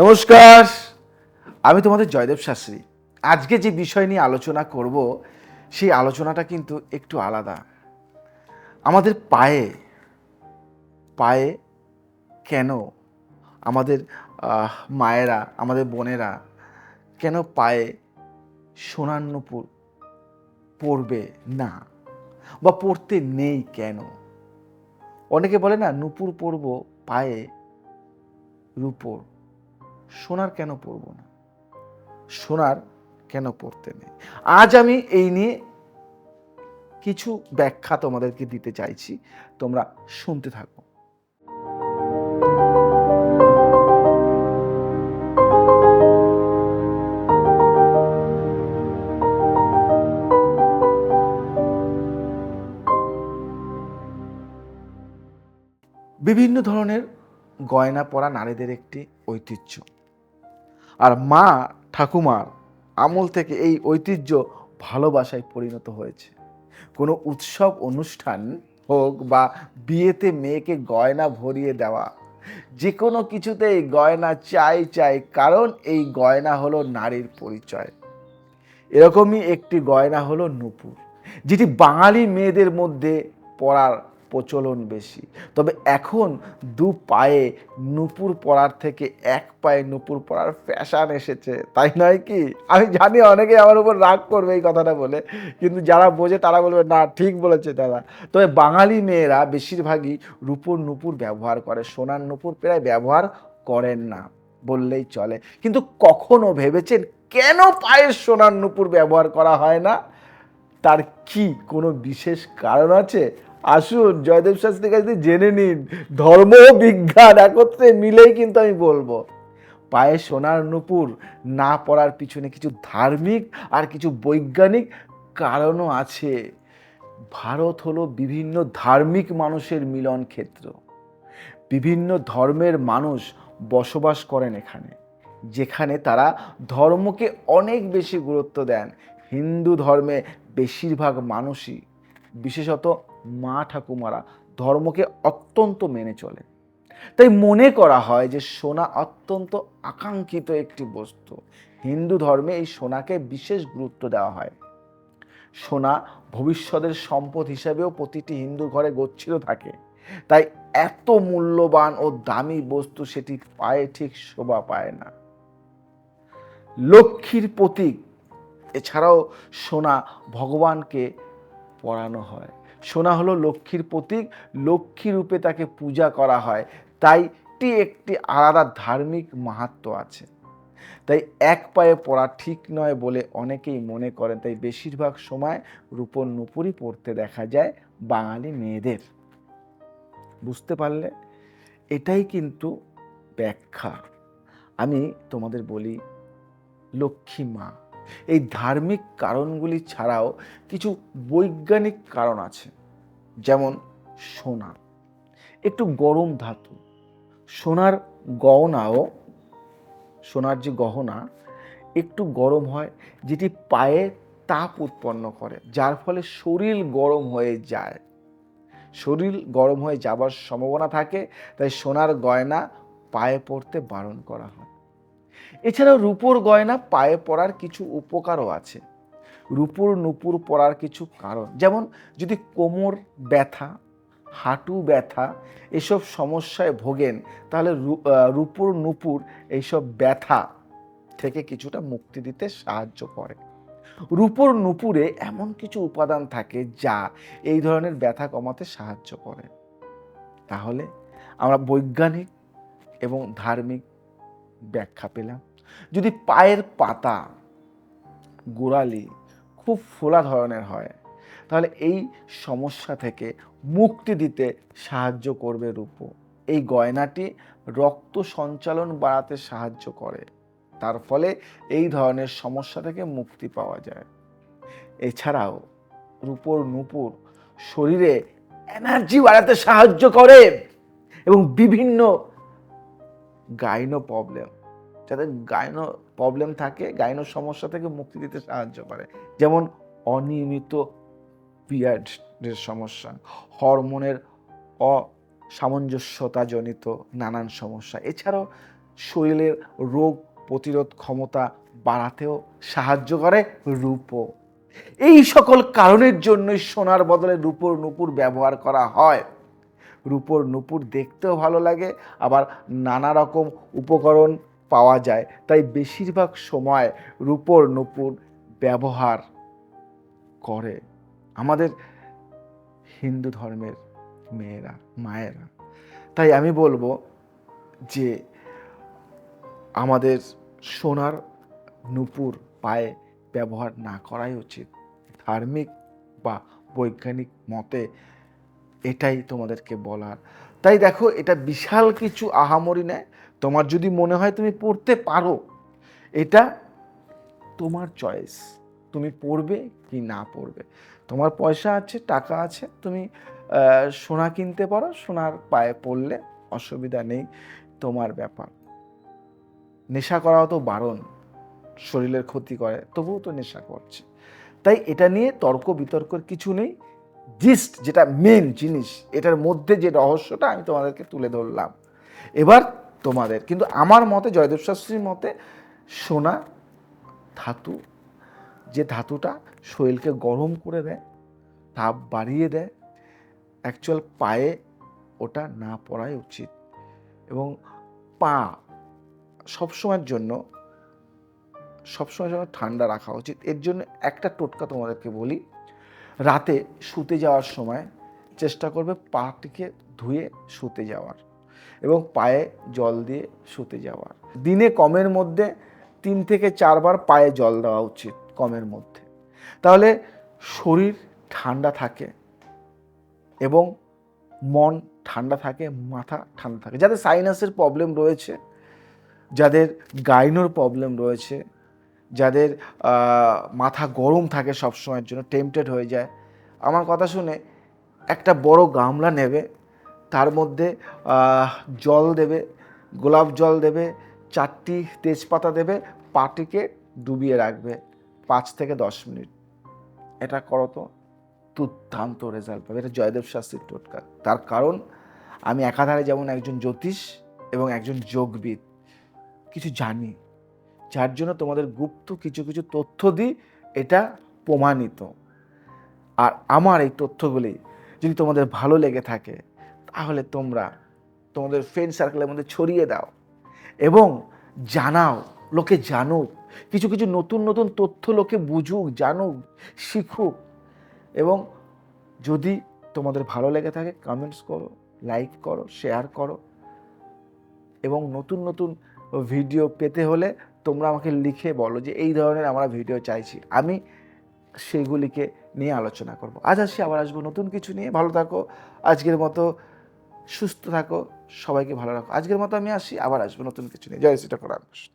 নমস্কার। আমি তোমাদের জয়দেব শাস্ত্রী। আজকে যে বিষয় নিয়ে আলোচনা করব, সেই আলোচনাটা কিন্তু একটু আলাদা। আমাদের পায়ে পায়ে কেন আমাদের মায়েরা, আমাদের বোনেরা কেন পায়ে সোনার নূপুর পরবে না? বা পরতে নেই কেন? অনেকে বলে না, নূপুর পরব পায়ে রূপোর। সোনার কেন পরব না? সোনার কেন পড়তে নেই? আজ আমি এই নিয়ে কিছু ব্যাখ্যা তোমাদেরকে দিতে চাইছি। তোমরা শুনতে থাকো। বিভিন্ন ধরনের গয়না পরা নারীদের একটি ঐতিহ্য। আর মা ঠাকুমার আমল থেকে এই ঐতিহ্য ভালোবাসায় পরিণত হয়েছে। কোনো উৎসব, অনুষ্ঠান হোক বা বিয়েতে মেয়েকে গয়না ভরিয়ে দেওয়া যে কোনো কিছুতেই গয়না চাই চাই, কারণ এই গয়না হলো নারীর পরিচয়। এরকমই একটি গয়না হলো নূপুর, যেটি বাঙালি মেয়েদের মধ্যে পরার প্রচলন বেশি। তবে এখন দু পায়ে নূপুর পরার থেকে এক পায়ে নূপুর পরার ফ্যাশান এসেছে। তাই নয় কি? আমি জানি অনেকে আমার উপর রাগ করবে এই কথাটা বলে, কিন্তু যারা বোঝে তারা বলবে, না, ঠিক বলেছে দাদা। তবে বাঙালি মেয়েরা বেশিরভাগই রূপোর নূপুর ব্যবহার করে, সোনার নূপুর প্রায় ব্যবহার করেন না, বললেই চলে। কিন্তু কখনো ভেবেছেন কেন পায়ের সোনার নূপুর ব্যবহার করা হয় না? তার কি কোনো বিশেষ কারণ আছে? আসুন, জয়দেব শাস্ত্রীর কাছে থেকে জেনে নিন। ধর্ম বিজ্ঞান একত্রে মিলেই কিন্তু আমি বলব। পায়ে সোনার নূপুর, না পড়ার পিছনে কিছু ধার্মিক আর কিছু বৈজ্ঞানিক কারণও আছে। ভারত হলো বিভিন্ন ধার্মিক মানুষের মিলন ক্ষেত্র। বিভিন্ন ধর্মের মানুষ বসবাস করেন এখানে, যেখানে তারা ধর্মকে অনেক বেশি গুরুত্ব দেন। হিন্দু ধর্মে বেশিরভাগ মানুষই বিশেষত মা ঠাকুমারা ধর্মকে অত্যন্ত মেনে চলে। তাই মনে করা হয় যে সোনা অত্যন্ত আকাঙ্ক্ষিত একটি বস্তু। হিন্দু ধর্মে এই সোনাকে বিশেষ গুরুত্ব দেওয়া হয়। সোনা ভবিষ্যতের সম্পদ হিসাবেও প্রতিটি হিন্দু ঘরে গচ্ছিত থাকে। তাই এত মূল্যবান ও দামি বস্তু সেটি পায়ে ঠিক শোভা পায় না। লক্ষ্মীর প্রতীক, এছাড়াও সোনা ভগবানকে পরানো হয়। সোনা হলো লক্ষ্মীর প্রতীক, লক্ষ্মী রূপে তাকে পূজা করা হয়। তাই এটি একটি আলাদা ধার্মিক মাহাত্ম আছে। তাই এক পায়ে পড়া ঠিক নয় বলে অনেকেই মনে করেন। তাই বেশিরভাগ সময় রূপর নুপুরই পড়তে দেখা যায় বাঙালি মেয়েদের। বুঝতে পারলে? এটাই কিন্তু ব্যাখ্যা। আমি তোমাদের বলি, লক্ষ্মী মা। এই ধার্মিক কারণগুলি ছাড়াও কিছু বৈজ্ঞানিক কারণ আছে। যেমন সোনা। একটু গরম ধাতু। সোনার গহনাও, সোনার যে গহনা, একটু গরম হয়, যেটি পায়ে তাপ উৎপন্ন করে, যার ফলে শরীর গরম হয়ে যায়। শরীর গরম হয়ে যাবার সম্ভাবনা থাকে, তাই সোনার গয়না পায়ে পড়তে বারণ করা হয়। এছাড়াও রূপোর গয়না পায়ে পরার কিছু উপকারও আছে। রূপোর নুপুর পরার কিছু কারণ, যেমন যদি কোমর ব্যথা, হাঁটু ব্যথা এসব সমস্যায় ভোগেন, তাহলে রূপোর নুপুর এইসব ব্যথা থেকে কিছুটা মুক্তি দিতে সাহায্য করে। রূপোর নুপুরে এমন কিছু উপাদান থাকে যা এই ধরনের ব্যথা কমাতে সাহায্য করে। তাহলে আমরা বৈজ্ঞানিক এবং ধার্মিক ব্যাখ্যা পেলাম। যদি পায়ের পাতা গোড়ালি খুব ফোলা ধরনের হয়, তাহলে এই সমস্যা থেকে মুক্তি দিতে সাহায্য করবে রূপো। এই গয়নাটি রক্ত সঞ্চালন বাড়াতে সাহায্য করে। তার ফলে এই ধরনের সমস্যা থেকে মুক্তি পাওয়া যায়। এছাড়াও রূপোর নূপুর শরীরে এনার্জি বাড়াতে সাহায্য করে এবং বিভিন্ন গাইনো প্রবলেম যাদের গাইনো প্রবলেম থাকে গাইনো সমস্যা থেকে মুক্তি দিতে সাহায্য করে। যেমন অনিয়মিত পিরিয়ডের সমস্যা, হরমোনের অসামঞ্জস্যতাজনিত নানান সমস্যা। এছাড়াও শরীরের রোগ প্রতিরোধ ক্ষমতা বাড়াতেও সাহায্য করে রূপো। এই সকল কারণের জন্যই সোনার বদলে রূপোর নুপুর ব্যবহার করা হয়। রূপোর নুপুর দেখতেও ভালো লাগে, আবার নানা রকম উপকরণ পাওয়া যায়। তাই বেশিরভাগ সময় রূপোর নুপুর ব্যবহার করে আমাদের হিন্দু ধর্মের মেয়েরা, মায়েরা। তাই আমি বলব যে আমাদের সোনার নুপুর পায়ে ব্যবহার না করাই উচিত। ধার্মিক বা বৈজ্ঞানিক মতে এটাই তোমাদেরকে বলার। তাই দেখো, এটা বিশাল কিছু আহামরি নেয়। তোমার যদি মনে হয় তুমি পড়তে পারো, এটা তোমার চয়েস তুমি পড়বে কি না পড়বে। তোমার পয়সা আছে, টাকা আছে, তুমি সোনা কিনতে পারো, সোনার পায়ে পড়লে অসুবিধা নেই, তোমার ব্যাপার। নেশা করাও তো বারণ, শরীরের ক্ষতি করে, তবুও তো নেশা করছে। তাই এটা নিয়ে তর্ক বিতর্কের কিছু নেই। জিস্ট যেটা মেন জিনিস, এটার মধ্যে যে রহস্যটা আমি তোমাদেরকে তুলে ধরলাম। এবার তোমাদের, কিন্তু আমার মতে, জয়দেব শাস্ত্রীর মতে, সোনা ধাতু, যে ধাতুটা শরীরকে গরম করে দেয়, তাপ বাড়িয়ে দেয় অ্যাকচুয়াল পায়ে ওটা না পড়াই উচিত। এবং পা সবসময়ের জন্য, সবসময় যেন ঠান্ডা রাখা উচিত। এর জন্য একটা টোটকা তোমাদেরকে বলি রাতে শুতে যাওয়ার সময় চেষ্টা করবে পাটিকে ধুয়ে শুতে যাওয়ার এবং পায়ে জল দিয়ে শুতে যাওয়ার। দিনে কমের মধ্যে তিন থেকে চারবার পায়ে জল দেওয়া উচিত কমের মধ্যে। তাহলে শরীর ঠান্ডা থাকে এবং মন ঠান্ডা থাকে, মাথা ঠান্ডা থাকে। যাদের সাইনাসের প্রবলেম রয়েছে, যাদের গাইনোর প্রবলেম রয়েছে যাদের মাথা গরম থাকে সব সময়ের জন্য টেম্পটেড হয়ে যায়। আমার কথা শুনে একটা বড় গামলা নেবে, তার মধ্যে জল দেবে, গোলাপ জল দেবে, চারটি তেজপাতা দেবে, পাটিকে ডুবিয়ে রাখবে পাঁচ থেকে দশ মিনিট। এটা করো তো, দুর্দান্ত রেজাল্ট পাবে। এটা জয়দেব শাস্ত্রীর টোটকা। তার কারণ, আমি একাধারে যেমন একজন জ্যোতিষ এবং একজন যোগবিদ, কিছু জানি। যার জন্য তোমাদের গুপ্ত কিছু কিছু তথ্য দিই, এটা প্রমাণিত। আর আমার এই তথ্যগুলি যদি তোমাদের ভালো লেগে থাকে, তাহলে তোমরা তোমাদের ফ্রেন্ড সার্কেলের মধ্যে ছড়িয়ে দাও এবং জানাও, লোকে জানুক, কিছু কিছু নতুন নতুন তথ্য লোকে বুঝুক, জানুক, শিখুক এবং যদি তোমাদের ভালো লেগে থাকে কমেন্টস করো লাইক করো শেয়ার করো এবং নতুন নতুন ভিডিও পেতে হলে তোমরা আমাকে লিখে বলো যে এই ধরনের আমরা ভিডিও চাইছি। আমি সেইগুলিকে নিয়ে আলোচনা করব। আজ আসি, আবার আসব নতুন কিছু নিয়ে। ভালো থাকো, আজকের মতো সুস্থ থাকো, সবাইকে ভালো রাখো। আজকের মতো আমি আসি, আবার আসব নতুন কিছু নিয়ে। জয় শ্রী ঠাকুর রামকৃষ্ণ